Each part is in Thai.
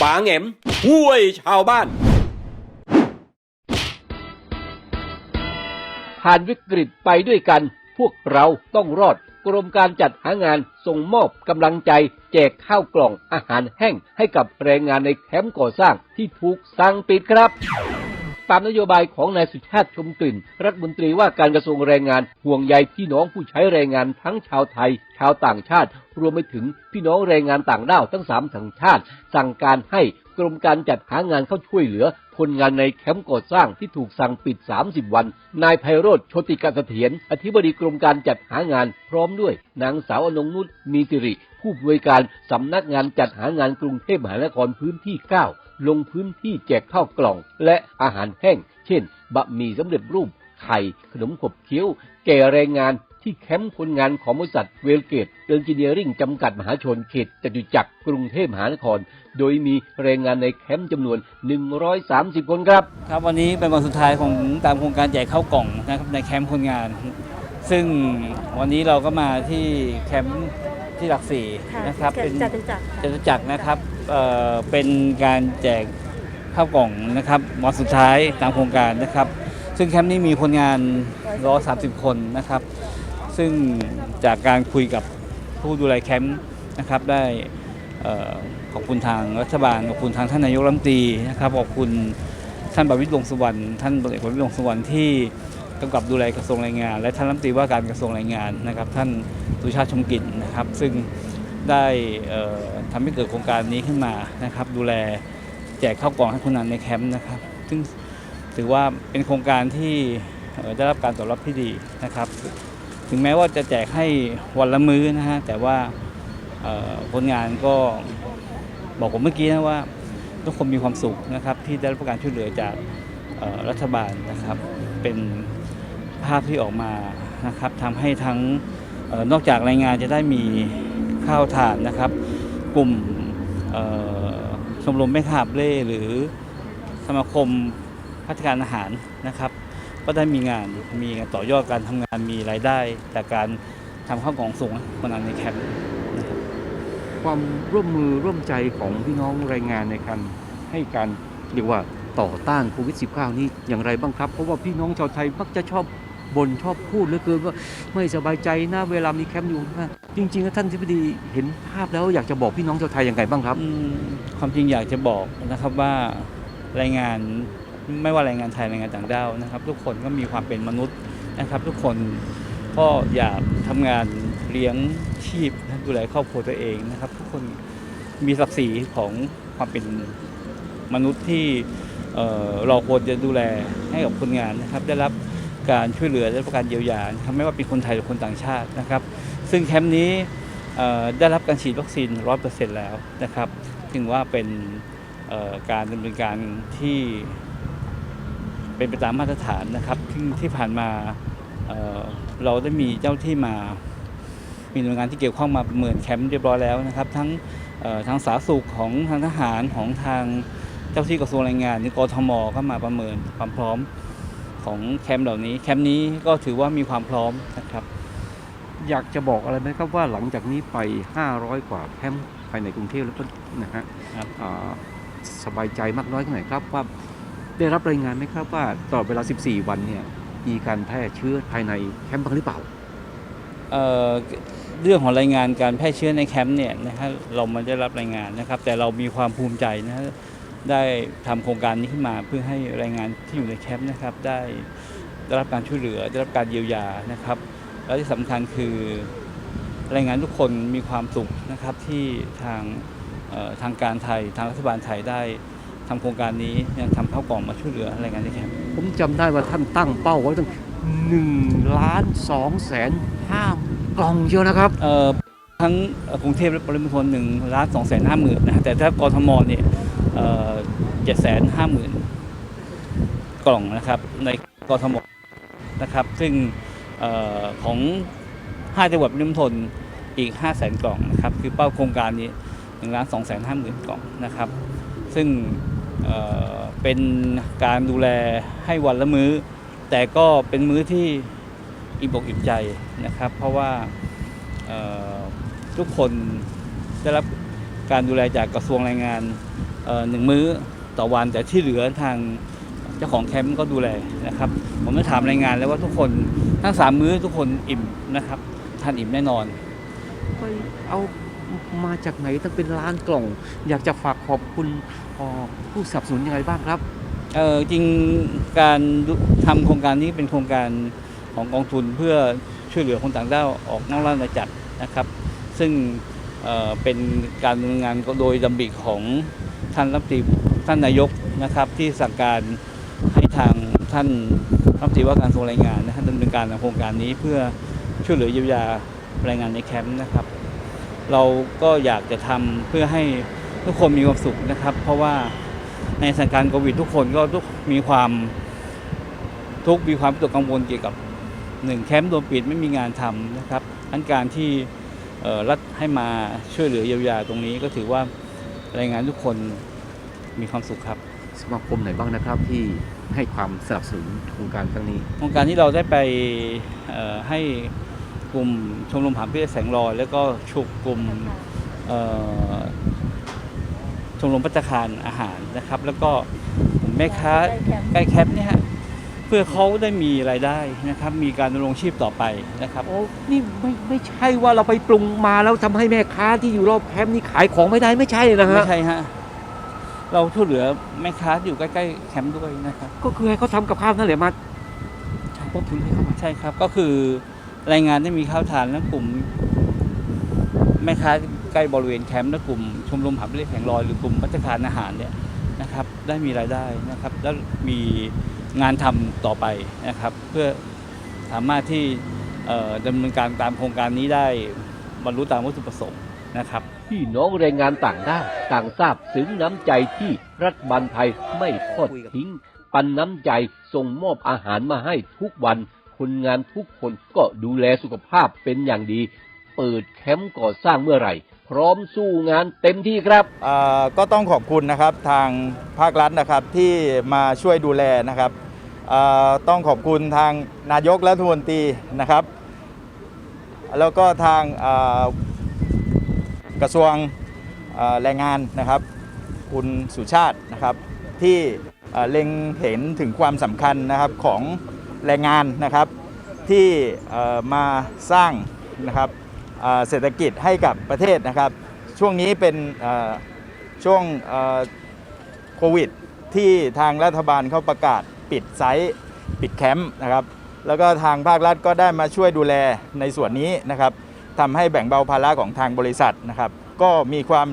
ฝาแหงมห้วยชาวบ้าน ผ่านวิกฤตไปด้วยกัน พวกเราต้องรอด กรมการจัดหางานส่งมอบกำลังใจ แจกข้าวกล่องอาหารแห้งให้กับแรงงานในแคมป์ก่อสร้างที่ถูกสั่งปิดครับ ตามนโยบายของนายสุชาติชมกลิ่น รัฐมนตรีว่าการกระทรวงแรงงานห่วงใยพี่น้องผู้ใช้แรงงานทั้งชาวไทย ชาวต่างชาติ รวมไปถึงพี่น้องแรงงานต่างด้าวทั้งสามสัญชาติ สั่งการให้ กรมการจัดหางานเข้าช่วยเหลือคนงานในแคมป์ก่อสร้างที่ถูกสั่งปิด 30 วัน นายไพโรธโชติกาเสถียรอธิบดีกรมการจัดหางานพร้อมด้วย นางสาวอนงนุชมีสิริ ผู้บริการสำนักงานจัดหางานกรุงเทพมหานครพื้นที่ 9 ลงพื้นที่แจกข้าวกล่องและอาหารแห้ง เช่น บะหมี่สำเร็จรูปไข่ขนมขบเคี้ยว แก่แรงงาน ที่แคมป์คนงานของบริษัทเวลเกตเอนจิเนียริ่งจำกัดมหาชนเขตจตุจักรกรุงเทพมหานคร โดยมีแรงงานในแคมป์จำนวน 130 คนครับ ครับวันนี้เป็นวันสุดท้ายของตามโครงการแจกข้าวกล่องนะครับในแคมป์คนงาน ซึ่งวันนี้เราก็มาที่แคมป์ที่หลักสี่ค่ะนะครับจเป็นจตุจักรจตุจักรนะครับเอ่อเป็นการแจกข้าวกล่องนะครับวันสุดท้ายตามโครงการนะครับ ซึ่งแคมป์นี้มีคนงาน 130 คนนะครับ ซึ่งจากการคุยกับผู้ดูแลแคมป์นะครับได้ขอบคุณทางรัฐบาลขอบคุณทางท่านนายกรัฐมนตรีนะครับขอบคุณท่านประวิตรวงสุวรรณท่านพลเอกประวิตรวงสุวรรณที่กำกับดูแลกระทรวงแรงงาน และท่านรัฐมนตรีว่าการกระทรวงแรงงานนะครับ ท่านสุชาติชมกลิ่นนะครับ ซึ่งได้เอ่อทำให้เกิดโครงการนี้ขึ้นมานะครับ ดูแลแจกข้าวกล่องให้คนงานในแคมป์นะครับ ซึ่งถือว่าเป็นโครงการที่ได้รับการตอบรับที่ดีนะครับ ถึงแม้ว่าจะแจกให้วันละมื้อนะฮะ แต่ว่าคนงานก็บอกผมเมื่อกี้นะว่าทุกคนมีความสุขนะครับที่ได้รับการช่วยเหลือจากรัฐบาลนะครับ เป็นภาพที่ออกมานะครับทำให้ทั้งออนอกจากแรงงานจะได้มีข้าวทานนะครับ กลุ่มชมรมแม่ค้าบเล่หรือสมาคมพัฒนาอาหารนะครับ ก็ได้มีงานมีงานต่อยอดการทำงานมีรายได้จากการทำข้าวกล่องส่งให้คนงานในแคมป์ความร่วมมือร่วมใจของพี่น้องแรงงานในการให้การเรียกว่าต่อต้านโควิด -19 นี้อย่างไรบ้างครับ เพราะว่าพี่น้องชาวไทยมักจะชอบบ่นชอบพูดเหลือเกินว่าไม่สบายใจนะเวลามีแคมป์อยู่นะจริงๆแล้วท่านทิบดีเห็นภาพแล้วอยากจะบอกพี่น้องชาวไทยอย่างไรบ้างครับอืมความจริงอยากจะบอกนะครับว่าแรงงาน ไม่ว่าแรงงานไทยแรงงานต่างด้าวนะครับ ทุกคนก็มีความเป็นมนุษย์นะครับ ทุกคนก็อยากทำงานเลี้ยงชีพดูแลครอบครัวตัวเองนะครับ ทุกคนมีศักดิ์ศรีของความเป็นมนุษย์ที่เอ่อเราควรจะดูแลให้กับคนงานนะครับ ได้รับการช่วยเหลือได้รับการเยียวยานะครับไม่ว่าเป็นคนไทยหรือคนต่างชาตินะครับ ซึ่งแคมป์นี้ได้รับการฉีดวัคซีน 100%แล้วนะครับ ถึงว่าเป็นการดำเนินการที่ เป็นไปตามมาตรฐานนะครับที่ที่ผ่านมาเอ่อเราได้มีเจ้าที่มา มีหน่วยงานที่เกี่ยวข้องมาประเมินแคมป์เรียบร้อยแล้วนะครับ ทั้งเอ่อทางสาธารณสุขของทางทหารของทางเจ้าที่กระทรวงแรงงานในกทมก็มาประเมินความพร้อมของแคมป์เหล่านี้ แคมป์นี้ก็ถือว่ามีความพร้อมนะครับ อยากจะบอกอะไรไหมครับว่าหลังจากนี้ไป 500 กว่าแคมป์ภายในกรุงเทพแล้วก็นะฮะครับอ่าสบายใจมากน้อยแค่ไหนครับว่า ได้รับรายงานไหมครับว่าตลอดเวลา 14 วันเนี่ยมีการแพร่เชื้อภายในแคมป์บ้างหรือเปล่า เอ่อเรื่องของรายงานการแพร่เชื้อในแคมป์เนี่ยนะฮะเราไม่ได้รับรายงานนะครับ แต่เรามีความภูมิใจนะฮะได้ทำโครงการนี้ขึ้นมาเพื่อให้แรงงานที่อยู่ในแคมป์นะครับได้ได้รับการช่วยเหลือได้รับการเยียวยานะครับและที่สำคัญคือแรงงานทุกคนมีความสุขนะครับที่ทางเอ่อทางการไทยทางรัฐบาลไทยได้ ทำโครงการนี้ยังทำข้าวกล่องมาช่วยเหลือแรงงานในแคมป์ผมจำได้ว่าท่านตั้งเป้าไว้ตั้ง1ล้าน2แสนห้ากล่องเชียวนะครับเอ่อทั้งกรุงเทพและปริมณฑลหนึ่งล้านสองแสนห้าหมื่นนะฮะแต่ถ้ากทมเนี่ยเจ็ดแสนห้าหมื่นกล่องนะครับในกทมนะครับ ซึ่งเออของห้าจังหวัดปริมณฑลอีกห้าแสนกล่องนะครับ คือเป้าโครงการนี้หนึ่งล้านสองแสนห้าหมื่นกล่องนะครับ ซึ่ง เป็นการดูแลให้วันละมื้อ แต่ก็เป็นมื้อที่อิ่มอกอิ่มใจนะครับ เพราะว่าทุกคนได้รับการดูแลจากกระทรวงแรงงานหนึ่งมื้อต่อวัน แต่ที่เหลือทางเจ้าของแคมป์ก็ดูแลนะครับ ผมได้ถามแรงงานแล้วว่าทุกคนทั้งสามมื้อทุกคนอิ่มนะครับทานอิ่มแน่นอนเอา มาจากไหนตั้งเป็นล้านกล่อง อยากจะฝากขอบคุณผู้สนับสนุนยังไงบ้างครับเออจริงการทำโครงการนี้เป็นโครงการของกองทุนเพื่อช่วยเหลือคนต่างด้าวออกนอกราชอาณาจักรนะครับ ซึ่งเเป็นการดำเนินงานโดยดำริของท่านรัฐมนตรีท่านนายกนะครับที่สั่งการให้ทางท่านรัฐมนตรีว่าการกระทรวงแรงงานนะครับดำเนินการในโครงการนี้เพื่อช่วยเหลือเยียวยาแรงงานในแคมป์นะครับ เราก็อยากจะทำเพื่อให้ทุกคนมีความสุขนะครับ เพราะว่าในสถานการณ์โควิดทุกคนก็ทุกมีความทุกข์มีความวิตกกังวลเกี่ยวกับหนึ่งแคมป์โดนปิดไม่มีงานทำนะครับอันการที่เอ่อรัฐให้มาช่วยเหลือเยียวยาตรงนี้ก็ถือว่าแรงงานทุกคนมีความสุขครับสมาคมไหนบ้างนะครับที่ให้ความสนับสนุนโครงการครั้งนี้โครงการที่เราได้ไปเอ่อให้ กลุ่มชมรมผามพิเศษแสงลอย แล้วก็ชุกกลุ่มเอ่อชมรมพัฒคารอาหารนะครับ แล้วก็กลุ่มแม่ค้าใกล้แคมป์เนี่ยฮะเพื่อเขาได้มีรายได้นะครับ มีการดำรงชีพต่อไปนะครับโอ้นี่ไม่ไม่ใช่ว่าเราไปปรุงมาแล้วทำให้แม่ค้าที่อยู่รอบแคมป์นี่ขายของไม่ได้ไม่ใช่นะฮะไม่ใช่ฮะเราช่วยเหลือแม่ค้าที่อยู่ใกล้ๆแคมป์ด้วยนะครับ ก็คือให้เขาทำกับข้าวนั่นแหละมาต้นทุนให้เขามาใช่ครับก็คือแรายงานได้มีข้าวทานและกลุ่มแม่ค้าใกล้บริเวณแคมป์และกลุ่มชมรมหาบริเวณแผงลอยหรือกลุ่มพัฒคารอาหารเนี่ยนะครับ ได้มีรายได้นะครับ แล้วมีงานทำต่อไปนะครับ เพื่อสามารถที่เอ่อดำเนินการตามโครงการนี้ได้บรรลุตามวัตถุประสงค์นะครับพี่น้องแรงงานต่างด้าวต่างทราบถึงน้ำใจที่รัฐบาลไทยไม่ทอดทิ้ง ปันน้ำใจส่งมอบอาหารมาให้ทุกวัน คนงานทุกคนก็ดูแลสุขภาพเป็นอย่างดี เปิดแคมป์ก่อสร้างเมื่อไหร่ พร้อมสู้งานเต็มที่ครับก็ต้องขอบคุณนะครับทางภาครัฐนะครับที่มาช่วยดูแลนะครับต้องขอบคุณทางนายกรัฐมนตรีนะครับ แล้วก็ทางกระทรวงแรงงานนะครับ คุณสุชาตินะครับที่เอ่อเล็งเห็นถึงความสำคัญนะครับของ แรงงานนะครับที่มาสร้างนะครับเศรษฐกิจให้กับประเทศนะครับ ช่วงนี้เป็นช่วงโควิด ที่ทางรัฐบาลเขาประกาศปิดไซต์ปิดแคมป์นะครับ แล้วก็ทางภาครัฐก็ได้มาช่วยดูแลในส่วนนี้นะครับทำให้แบ่งเบาภาระของทางบริษัทนะครับ ก็มีความ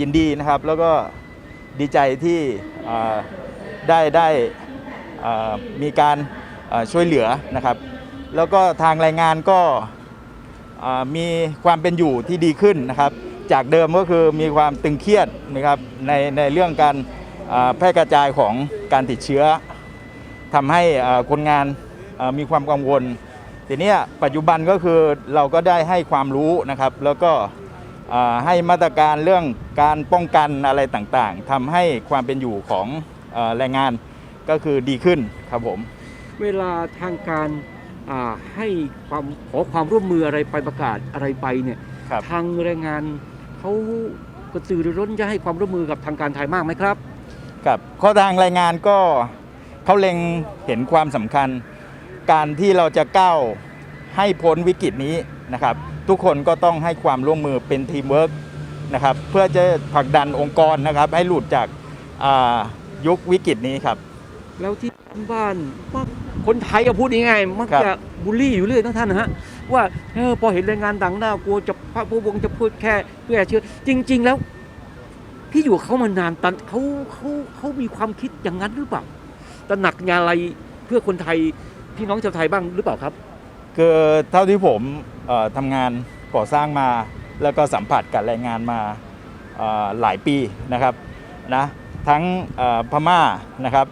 ยินดีนะครับ แล้วก็ดีใจที่ได้ได้ มีการช่วยเหลือนะครับ แล้วก็ทางแรงงานก็มีความเป็นอยู่ที่ดีขึ้นนะครับ จากเดิมก็คือมีความตึงเครียดนะครับในในเรื่องการแพร่กระจายของการติดเชื้อทำให้คนงานมีความกังวลทีนี้ปัจจุบันก็คือเราก็ได้ให้ความรู้นะครับ แล้วก็ให้มาตรการเรื่องการป้องกันอะไรต่างๆทำให้ความเป็นอยู่ของแรงงาน ก็คือดีขึ้นครับผม เวลาทางการอ่าให้ความขอความร่วมมืออะไรไปประกาศอะไรไปเนี่ยครับทางแรงงานเขากระตือรือร้นจะให้ความร่วมมือกับทางการไทยมากไหมครับครับข้อทางรายงานก็เขาเล็งเห็นความสำคัญ การที่เราจะก้าวให้พ้นวิกฤตนี้นะครับ ทุกคนก็ต้องให้ความร่วมมือเป็นทีมเวิร์กนะครับ เพื่อจะผลักดันองค์กรนะครับ ให้หลุดจากอ่ายุควิกฤตนี้ครับ แล้วที่บ้านมักคนไทยก็พูดง่ายๆมักครับจะบูลลี่อยู่เรื่อยนะท่านนะฮะว่าเออพอเห็นแรงงานต่างด้าวกลัวจะพระผู้วงจะพูดแค่เพื่อเชื่อจริง ๆ แล้ว พี่อยู่กับเขามานานตันเขาเขาเขามีความคิดอย่างนั้นหรือเปล่าตระหนักงานอะไรเพื่อคนไทยพี่น้องชาวไทยบ้างหรือเปล่าครับคือเท่าที่ผมเอ่อทำงานก่อสร้างมา แล้วก็สัมผัสกับแรงงานมาเอ่อหลายปีนะครับนะทั้งเอ่อพม่านะครับ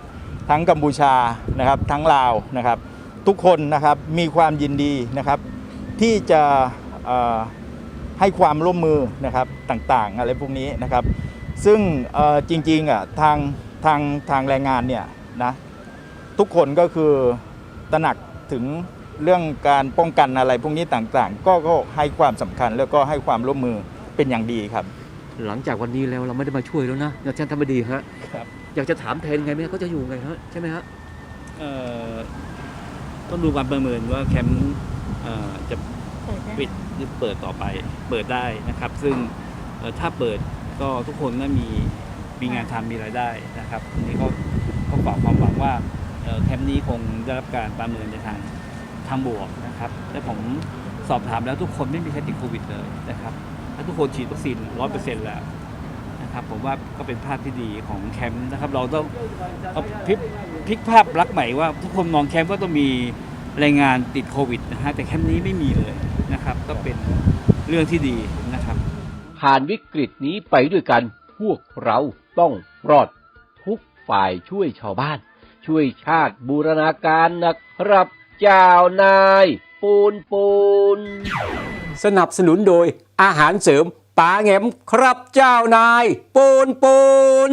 ทั้งกัมพูชานะครับทั้งลาวนะครับ ทุกคนนะครับมีความยินดีนะครับ ที่จะให้ความร่วมมือนะครับต่างๆ อะไรพวกนี้นะครับ ซึ่งจริงๆอะทางทางทางแรงงานเนี่ยนะทุกคนก็คือตระหนักถึงเรื่องการป้องกันอะไรพวกนี้ต่างๆ ก็ก็ให้ความสำคัญแล้วก็ให้ความร่วมมือเป็นอย่างดีครับ หลังจากวันนี้แล้วเราไม่ได้มาช่วยแล้วนะอาจารย์ธรรมดีฮะครับ อยากจะถามแทนไงไหมเขาจะอยู่ไงฮะใช่ไหมฮะเอ่อต้องดูการประเมินว่าแคมป์เอ่อจะปิดหรือเปิดต่อไป เปิดได้นะครับ ซึ่งเอ่อถ้าเปิดก็ทุกคนน่ามีมีงานทำมีรายได้นะครับอันนี้ก็ก็ฝากความหวังว่าเอ่อแคมป์นี้คงได้รับการประเมินในทางทางบวกนะครับและผมสอบถามแล้วทุกคนไม่มีใครติดโควิดเลยนะครับ และทุกคนฉีดวัคซีนร้อยเปอร์เซ็นต์แล้วนะครับผมว่าก็เป็นภาพที่ดีของแคมป์นะครับ เราต้องเอาพลิกพลิกภาพลักษณ์ใหม่ว่า ทุกคนมองแคมป์ก็ต้องมีแรงงานติดโควิดนะฮะแต่แคมป์นี้ไม่มีเลยนะครับ ก็เป็นเรื่องที่ดีนะครับ ผ่านวิกฤตนี้ไปด้วยกันพวกเราต้องรอดทุกฝ่ายช่วยชาวบ้าน ช่วยชาติบูรณาการนะครับ เจ้านาย ปูนปูน สนับสนุนโดย อาหารเสริมปลาแงมครับเจ้านายปูนปูน